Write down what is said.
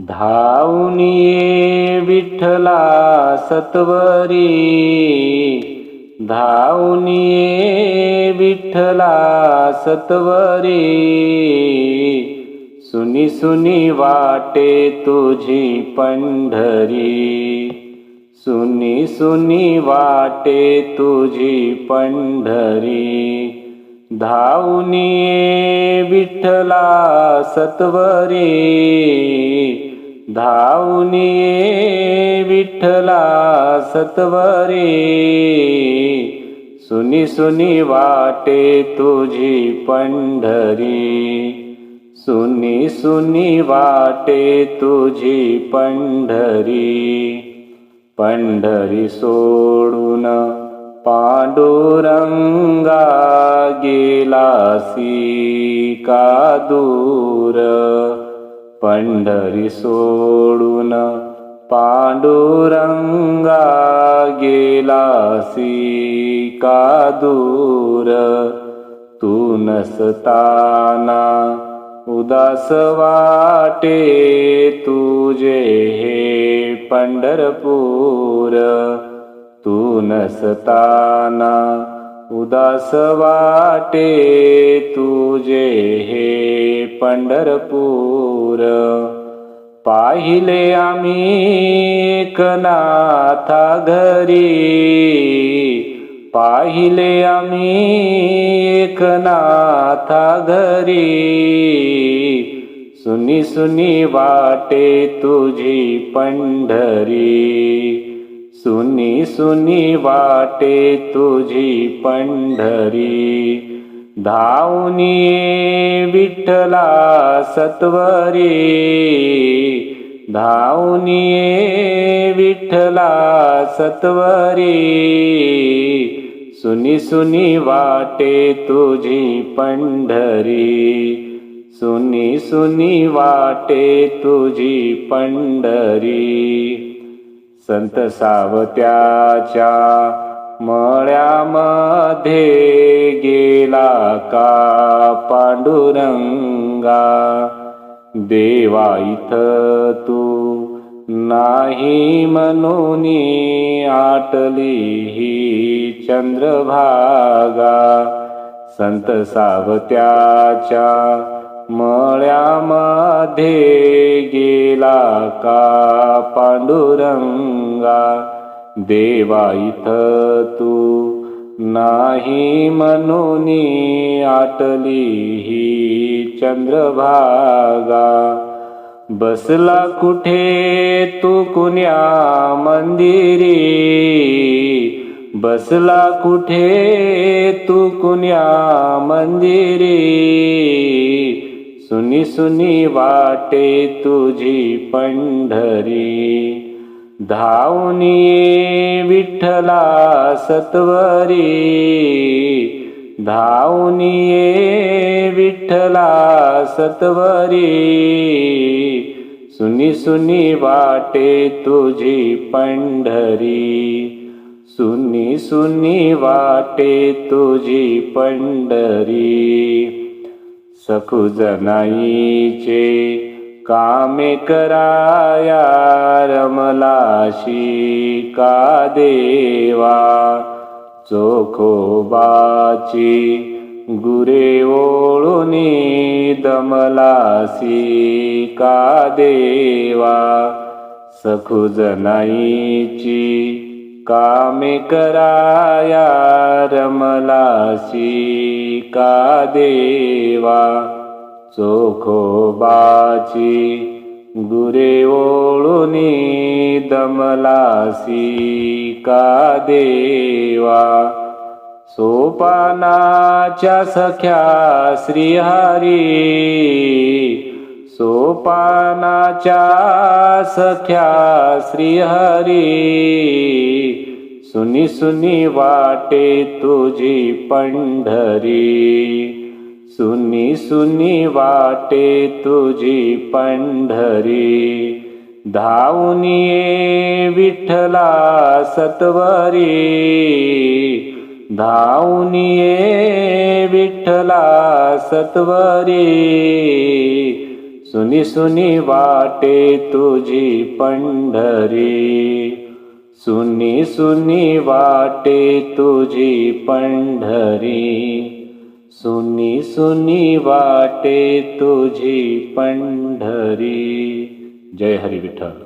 धावून विठ्ठला सत्वरी. धावून विठ्ठला सत्वरी. सुनी सुनी वाटे तुझी पंढरी. सुनी सुनी वाटे तुझी पंढरी. धावून विठ्ठला सत्वरी. धावनी विठ्ठला सत्वरी. सुनी सुनी वाटे तुझी पंढरी. सुनी सुनी वाटे तुझी पंढरी. पंढरी सोडून पांडुरंगा गेलासी का दूर? पंढरी सोडून पांडुरंगा गेलासी का दूर तू नसताना उदास वाटे तुझे हे पंढरपूर तू नसताना उदास वाटे तुझे हे पंढरपूर. पाहिले आम्ही कनाथा घरी. पाहिले आम्ही कनाथा घरी. सुनी सुनी वाटे तुझी पंढरी. सुनी वाटे तुझी पंढरी. धावून विठ्ठला सत्वरी. धावून विठ्ठला सत्वरी. सुनी सुनी वाटे तुझी पंढरी. सुनी सुनी वाटे तुझी पंढरी. संत सावत्याच्या मळ्यामध्ये गेला का पांडुरंगा? देवा इथं तू नाही म्हणून आटली ही चंद्रभागा. संत सावत्याच्या मळ्यामध्ये गेला का पांडुरंगा? देवा इथं तू नाही म्हणून आटली ही चंद्रभागा. बसला कुठे तू कुण्या मंदिरी? बसला कुठे तू कुण्या मंदिरी? सुनी सुनी वाटे तुझी पंढरी. धावून ये विठ्ठला सत्वरी. धावून ये विठ्ठला सत्वरी. सुनी सुनी वाटे तुझी पंढरी. सुनी सुनी वाटे तुझी पंढरी. सखुजनाईचे कामे कराया रमलाशी का देवा? चोखोबाची गुरे ओळुनी दमलासी का देवा? सखुजनाईची कामे कराया रमलाशी का देवा? चोखोबाची गुरे ओळुनी दमलासी का देवा? सोपानाच्या सख्या श्रीहरी सोपानाच्या सख्या श्रीहरी सुनी सुनी वाटे तुझी पंढरी. सुनी सुनी वाटे तुझी पंढरी. धावून ये विठ्ठला सत्वरी. धावून ये विठ्ठला सत्वरी. सुनी सुनी वाटे तुझी पंढरी. सुनी सुनी वाटे तुझी पंढरी. सुनी सुनी वाटे तुझी पंढरी. जय हरी विठ्ठल.